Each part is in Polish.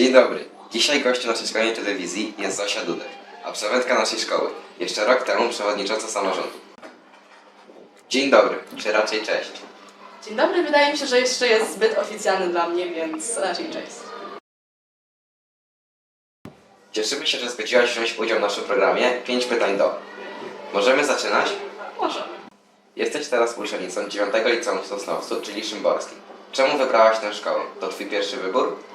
Dzień dobry. Dzisiaj gościem naszej szkolnej telewizji jest Zosia Dudek, absolwentka naszej szkoły. Jeszcze rok temu przewodnicząca samorządu. Dzień dobry, czy raczej cześć. Dzień dobry, wydaje mi się, że jeszcze jest zbyt oficjalny dla mnie, więc raczej cześć. Cieszymy się, że zgodziłaś wziąć udział w naszym programie 5 pytań do. Możemy zaczynać? Możemy. Jesteś teraz uczennicą 9 liceum w Sosnowcu, czyli Szymborskim. Czemu wybrałaś tę szkołę? To twój pierwszy wybór?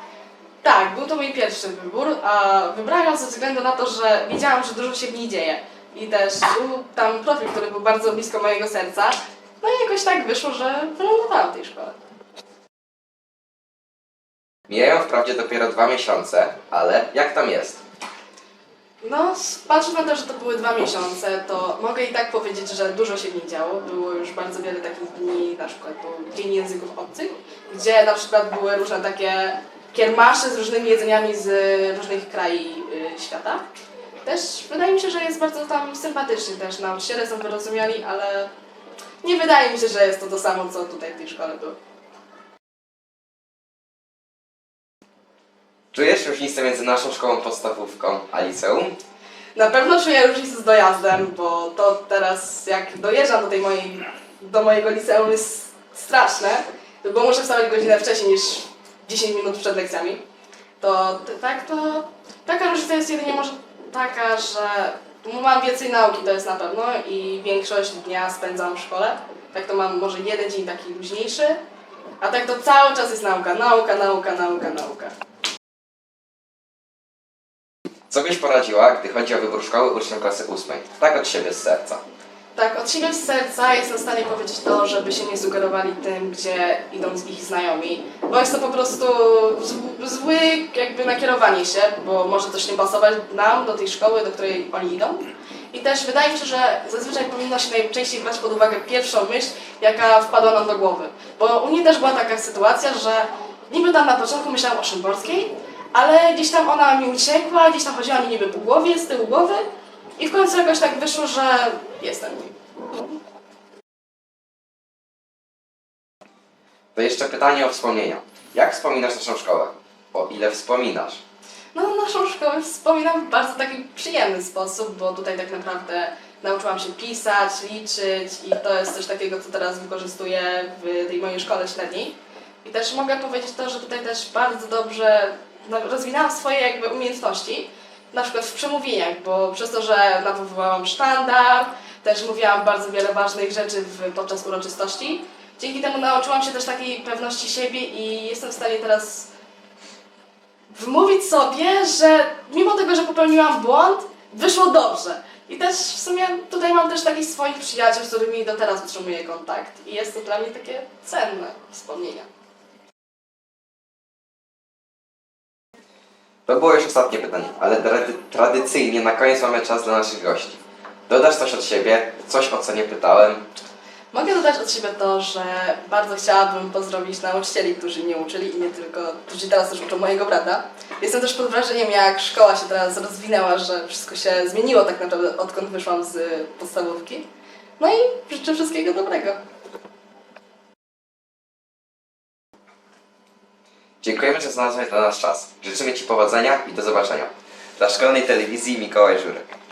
Tak, był to mój pierwszy wybór, a wybrałam ją ze względu na to, że wiedziałam, że dużo się w niej dzieje. I też był tam profil, który był bardzo blisko mojego serca. No i jakoś tak wyszło, że wylądowałam w tej szkole. Mijają wprawdzie dopiero dwa miesiące, ale jak tam jest? No, patrząc na to, że to były dwa miesiące, to mogę i tak powiedzieć, że dużo się w niej działo. Było już bardzo wiele takich dni, na przykład był Dzień Języków Obcych, gdzie na przykład były różne takie kiermasze z różnymi jedzeniami z różnych krajów y, świata. Też wydaje mi się, że jest bardzo tam sympatycznie też. Nauczyciele są wyrozumiali, ale nie wydaje mi się, że jest to to samo, co tutaj w tej szkole było. Czujesz różnicę między naszą szkołą podstawówką a liceum? Na pewno czuję różnicę z dojazdem, bo to teraz jak dojeżdżam do tej mojej, do mojego liceum jest straszne, bo muszę wstawać godzinę wcześniej niż 10 minut przed lekcjami. To tak, to taka różnica jest jedynie może taka, że mam więcej nauki, to jest na pewno i większość dnia spędzam w szkole. Tak to mam może jeden dzień taki luźniejszy, a tak to cały czas jest nauka, nauka, nauka, nauka, nauka. Co byś poradziła, gdy chodzi o wybór szkoły uczniom klasy ósmej? Tak od siebie z serca. Tak, od siebie z serca jestem w stanie powiedzieć to, żeby się nie sugerowali tym, gdzie idą ich znajomi, bo jest to po prostu zł- zły jakby nakierowanie się, bo może coś nie pasować nam do tej szkoły, do której oni idą. I też wydaje mi się, że zazwyczaj powinno się najczęściej brać pod uwagę pierwszą myśl, jaka wpadła nam do głowy. Bo u mnie też była taka sytuacja, że niby tam na początku myślałam o Szymborskiej, ale gdzieś tam ona mi uciekła, gdzieś tam chodziła mi niby po głowie, z tyłu głowy i w końcu jakoś tak wyszło, że jestem nim. To jeszcze pytanie o wspomnienia. Jak wspominasz naszą szkołę? O ile wspominasz? No, naszą szkołę wspominam w bardzo taki przyjemny sposób, bo tutaj tak naprawdę nauczyłam się pisać, liczyć i to jest coś takiego, co teraz wykorzystuję w tej mojej szkole średniej. I też mogę powiedzieć to, że tutaj też bardzo dobrze no, rozwinęłam swoje jakby umiejętności, na przykład w przemówieniach, bo przez to, że nawoływałam sztandar, też mówiłam bardzo wiele ważnych rzeczy w, podczas uroczystości. Dzięki temu nauczyłam się też takiej pewności siebie i jestem w stanie teraz wmówić sobie, że mimo tego, że popełniłam błąd, wyszło dobrze. I też w sumie tutaj mam też takich swoich przyjaciół, z którymi do teraz utrzymuję kontakt. I jest to dla mnie takie cenne wspomnienia. To było już ostatnie pytanie, ale trady- tradycyjnie na koniec mamy czas dla naszych gości. Dodasz coś od siebie, coś o co nie pytałem. Mogę dodać od siebie to, że bardzo chciałabym pozdrowić nauczycieli, którzy mnie uczyli i nie tylko, którzy teraz też uczą mojego brata. Jestem też pod wrażeniem, jak szkoła się teraz rozwinęła, że wszystko się zmieniło tak naprawdę, odkąd wyszłam z podstawówki. No i życzę wszystkiego dobrego. Dziękujemy, że znalazłeś dla nas czas. Życzymy Ci powodzenia i do zobaczenia. Dla szkolnej telewizji Mikołaj Żurek.